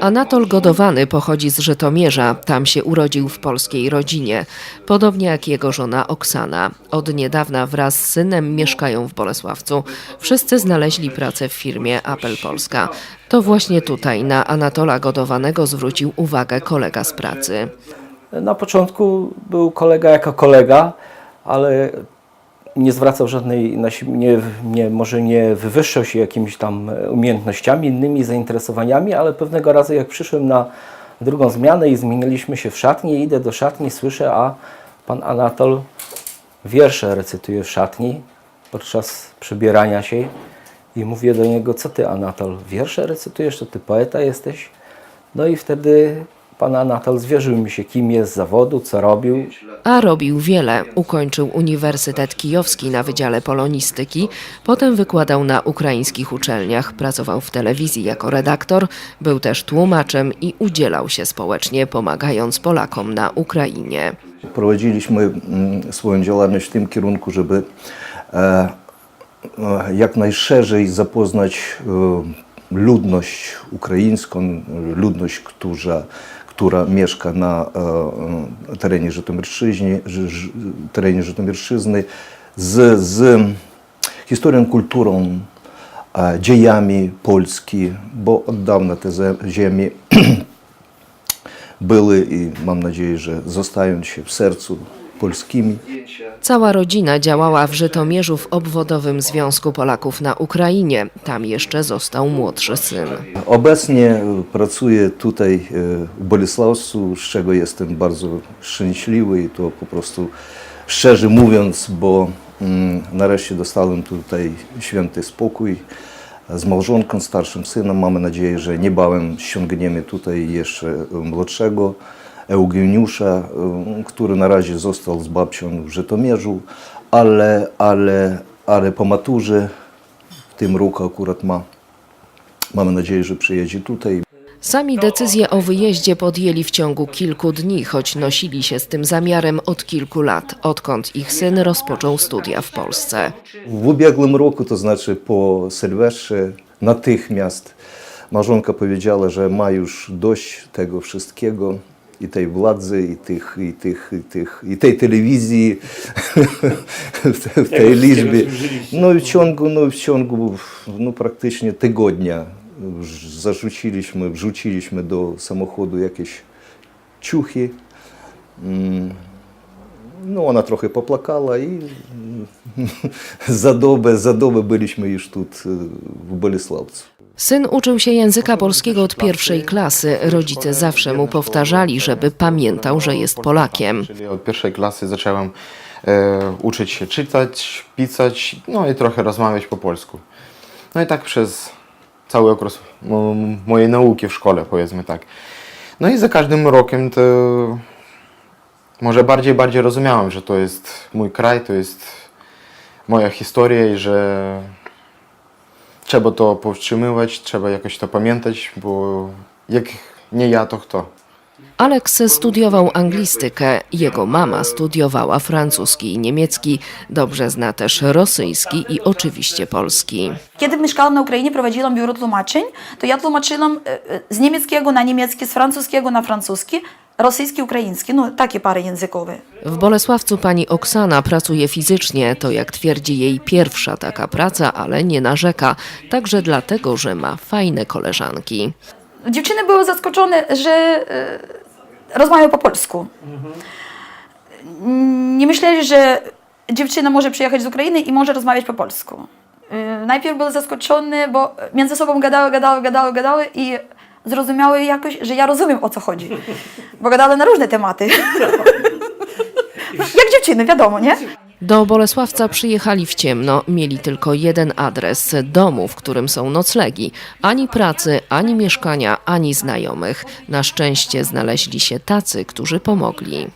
Anatol Godowany pochodzi z Żytomierza. Tam się urodził w polskiej rodzinie, podobnie jak jego żona Oksana. Od niedawna wraz z synem mieszkają w Bolesławcu. Wszyscy znaleźli pracę w firmie Apple Polska. To właśnie tutaj na Anatola Godowanego zwrócił uwagę kolega z pracy. Na początku był kolega jako kolega, ale nie zwracał żadnej, nie, nie, może nie wywyższał się jakimiś tam umiejętnościami, innymi zainteresowaniami, ale pewnego razu jak przyszłem na drugą zmianę i zmieniliśmy się w szatni, idę do szatni, słyszę, a pan Anatol wiersze recytuje w szatni podczas przebierania się i mówię do niego, co ty Anatol, wiersze recytujesz, to ty poeta jesteś? No i wtedy pan Anatol zwierzył mi się, kim jest z zawodu, co robił. A robił wiele. Ukończył Uniwersytet Kijowski na Wydziale Polonistyki, potem wykładał na ukraińskich uczelniach, pracował w telewizji jako redaktor, był też tłumaczem i udzielał się społecznie, pomagając Polakom na Ukrainie. Prowadziliśmy mm, swoją działalność w tym kierunku, żeby e, e, jak najszerzej zapoznać e, ludność ukraińską, ludność, która, która mieszka na e, e, terenie Żytomierszczyzny, Ży- Ży- terenie Żytomierszczyzny z, z historią, kulturą, e, dziejami Polski, bo od dawna te ziemie były i mam nadzieję, że zostają się w sercu polskimi. Cała rodzina działała w Żytomierzu w obwodowym Związku Polaków na Ukrainie. Tam jeszcze został młodszy syn. Obecnie e, pracuję tutaj e, w Bolesławcu, z czego jestem bardzo szczęśliwy i to po prostu szczerze mówiąc, bo mm, nareszcie dostałem tutaj święty spokój z małżonką, starszym synem. Mamy nadzieję, że niebawem ściągniemy tutaj jeszcze e, młodszego Eugeniusza, e, który na razie został z babcią w Żytomierzu, ale, ale, ale po maturze w tym roku akurat ma Mamy nadzieję, że przyjedzie tutaj. Sami decyzję o wyjeździe podjęli w ciągu kilku dni, choć nosili się z tym zamiarem od kilku lat, odkąd ich syn rozpoczął studia w Polsce. W ubiegłym roku, to znaczy po Sylwestrze, natychmiast małżonka powiedziała, że ma już dość tego wszystkiego i tej władzy, i, tych, i, tych, i, tych, i tej telewizji w, te, w tej liczbie. No i w ciągu, no, w ciągu no, praktycznie tygodnia zarzuciliśmy, wrzuciliśmy do samochodu jakieś ciuchy. Mm, No, ona trochę popłakała i za dobę, za dobę byliśmy już tu w Bolesławcu. Syn uczył się języka polskiego od pierwszej klasy. Rodzice zawsze mu powtarzali, żeby pamiętał, że jest Polakiem. Od pierwszej klasy zacząłem e, uczyć się czytać, pisać, no i trochę rozmawiać po polsku. No i tak przez cały okres mo, mojej nauki w szkole, powiedzmy tak. No i za każdym rokiem to może bardziej bardziej rozumiałem, że to jest mój kraj, to jest moja historia i że trzeba to powstrzymywać, trzeba jakoś to pamiętać, bo jak nie ja, to kto? Aleks studiował anglistykę, jego mama studiowała francuski i niemiecki, dobrze zna też rosyjski i oczywiście polski. Kiedy mieszkałam na Ukrainie, prowadziłam biuro tłumaczeń, to ja tłumaczyłam e, e, z niemieckiego na niemiecki, z francuskiego na francuski, rosyjski, ukraiński, no takie pary językowe. W Bolesławcu pani Oksana pracuje fizycznie, to jak twierdzi jej pierwsza taka praca, ale nie narzeka, także dlatego, że ma fajne koleżanki. Dziewczyny były zaskoczone, że e, rozmawiają po polsku. Nie myśleli, że dziewczyna może przyjechać z Ukrainy i może rozmawiać po polsku. E, Najpierw były zaskoczone, bo między sobą gadały, gadały, gadały, gadały i zrozumiały jakoś, że ja rozumiem o co chodzi. Bo gadały na różne tematy. Jak dziewczyny, wiadomo, nie? Do Bolesławca przyjechali w ciemno, mieli tylko jeden adres domu, w którym są noclegi. Ani pracy, ani mieszkania, ani znajomych. Na szczęście znaleźli się tacy, którzy pomogli.